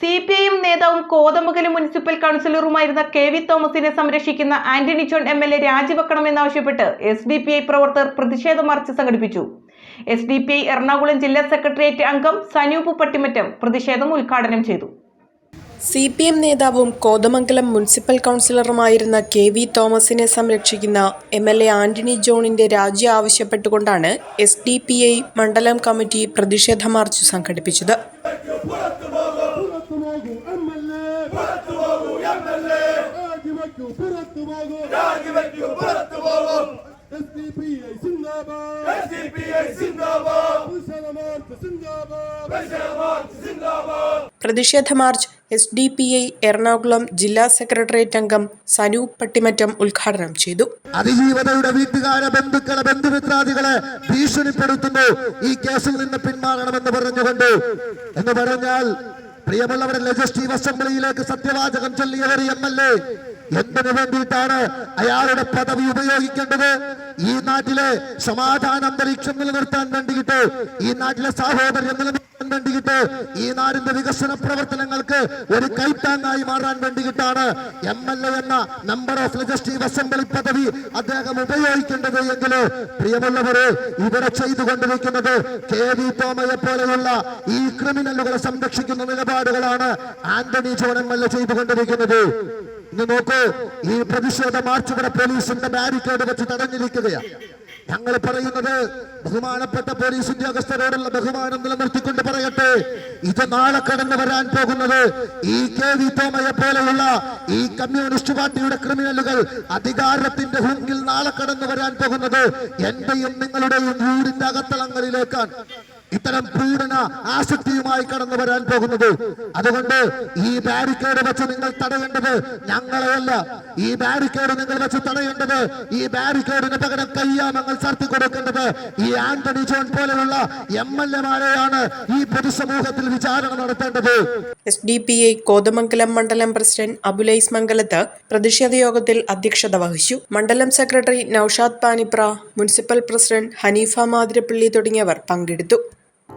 C P I M നേതാവും Kothamangalam municipal കൗൺസിലറുമായിരുന്ന K V തോമസിനെ സംരക്ഷിക്കുന്ന Antony John M L A രാജിവെക്കണമെന്നാവശ്യപ്പെട്ട് S D P I പ്രവർത്തകർ പ്രതിഷേധ മാർച്ച് സംഘടിപ്പിച്ചു. S D P I Ernakulam ജില്ലാ സെക്രട്ടേറിയറ്റ് അംഗം സനൂപ് പട്ടിമറ്റം പ്രതിഷേധം ഉദ്ഘാടനം ചെയ്തു. സി പി എം നേതാവും കോതമംഗലം മുനിസിപ്പൽ കൗൺസിലറുമായിരുന്ന കെ വി തോമസിനെ സംരക്ഷിക്കുന്ന എം എൽ എ ആന്റണി ജോണിന്റെ രാജി ആവശ്യപ്പെട്ടുകൊണ്ടാണ് എസ് ഡി പി ഐ മണ്ഡലം കമ്മിറ്റി പ്രതിഷേധ മാർച്ച് സംഘടിപ്പിച്ചത്. പുറത്തുപോകൂ എം എൽ എ രാജിവെക്കൂ പുറത്തുപോകൂ രാജിവെക്കൂ പുറത്തുപോകൂ എസ് ഡി പി ഐ സിന്ദാബാദ്. എസ് ഡി പി ഐ സിന്ദാബാദ്. പ്രതിഷേധമാർച്ച് സിന്ദാബാദ്. പ്രതിഷേധമാർച്ച് സിന്ദാബാദ്. പ്രതിഷേധ march S D P I Ernakulam ജില്ലാ സെക്രട്ടേറിയറ്റ് അംഗം സനൂപ് പട്ടിമറ്റം ഉദ്ഘാടനം ചെയ്തു. അതിജീവതയുടെ വീട്ടുകാരെ ബന്ധുക്കളെ ബന്ധുമിത്രാദികളെ ഭീഷണിപ്പെടുത്തുന്നു. ഈ കേസിൽ നിന്ന് പിന്മാറണമെന്ന് പറഞ്ഞുകൊണ്ട് എന്ന് പറഞ്ഞാൽ പ്രിയമുള്ളവരെ ലെജിസ്ലേറ്റീവ് അസംബ്ലിയിലേക്ക് സത്യവാചകം ചൊല്ലിയവർ എം എൽ എ. എന്തിനു വേണ്ടിയിട്ടാണ് അയാളുടെ പദവി ഉപയോഗിക്കേണ്ടത്? ഈ നാട്ടിലെ സമാധാന അന്തരീക്ഷം നിലനിർത്താൻ വേണ്ടിയിട്ട് ഈ നാട്ടിലെ സാഹോദര്യം നിലനിർത്താൻ വേണ്ടിയിട്ട് ഈ നാടിന്റെ വികസന പ്രവർത്തനങ്ങൾക്ക് ഒരു കൈത്താങ്ങായി മാറാൻ വേണ്ടിയിട്ടാണ് എം എൽ എ എന്ന മെമ്പർ ഓഫ് ലെജിസ്ലേറ്റീവ് അസംബ്ലി പദവി അദ്ദേഹം ഉപയോഗിക്കേണ്ടത് എങ്കിൽ പ്രിയമുള്ളവരെ ഇവിടെ ചെയ്തുകൊണ്ടിരിക്കുന്നത് കെ വി തോമയെ പോലെയുള്ള ഈ ക്രിമിനലുകളെ സംരക്ഷിക്കുന്ന നിലപാടുകളാണ് Antony John M L A ചെയ്തുകൊണ്ടിരിക്കുന്നത്. ഇന്ന് നോക്കൂ ഈ പ്രതിഷേധ മാർച്ച് ഇവിടെ പോലീസിന്റെ ബാരിക്കേഡ് വെച്ച് തടഞ്ഞിരിക്കുകയാണ്. ഞങ്ങൾ പറയുന്നത് ബഹുമാനപ്പെട്ട പോലീസ് ഉദ്യോഗസ്ഥരോടുള്ള ബഹുമാനം നിലനിർത്തിക്കൊണ്ട് പറയട്ടെ. ഇത് നാളെ കടന്നു വരാൻ പോകുന്നത് ഈ കെ വി തോമയെ പോലെയുള്ള ഈ കമ്മ്യൂണിസ്റ്റ് പാർട്ടിയുടെ ക്രിമിനലുകൾ അധികാരത്തിന്റെ ഹുങ്കിൽ നാളെ കടന്നു വരാൻ പോകുന്നത് എന്റെയും നിങ്ങളുടെയും വീടിന്റെ അകത്തളങ്ങളിലേക്കാണ്. ഇത്തരം പീഡന ആസക്തിയുമായി കടന്നു വരാൻ പോകുന്നത്. അതുകൊണ്ട് ഈ ബാരിക്കേഡ് വെച്ച് നിങ്ങൾ തടയേണ്ടത് ഞങ്ങളെയല്ല. ഈ ബാരിക്കേഡ് നിങ്ങൾ വെച്ച് തടയേണ്ടത് ഈ ബാരിക്കേഡിന് പകരം കയ്യാമങ്ങൾ ചർത്തി കൊടുക്കേണ്ടത് ഈ ആന്റണി ജോൺ പോലെയുള്ള എം എൽ എമാരെയാണ് ഈ പൊതുസമൂഹത്തിൽ വിചാരണ നടത്തേണ്ടത്. S D P I Kothamangalam മണ്ഡലം പ്രസിഡന്റ് അബുലൈസ് മംഗലത്ത് പ്രതിഷേധ യോഗത്തിൽ അധ്യക്ഷത വഹിച്ചു. മണ്ഡലം secretary Naushad Panipra municipal president Haneefa Mathirappilly തുടങ്ങിയവർ പങ്കെടുത്തു.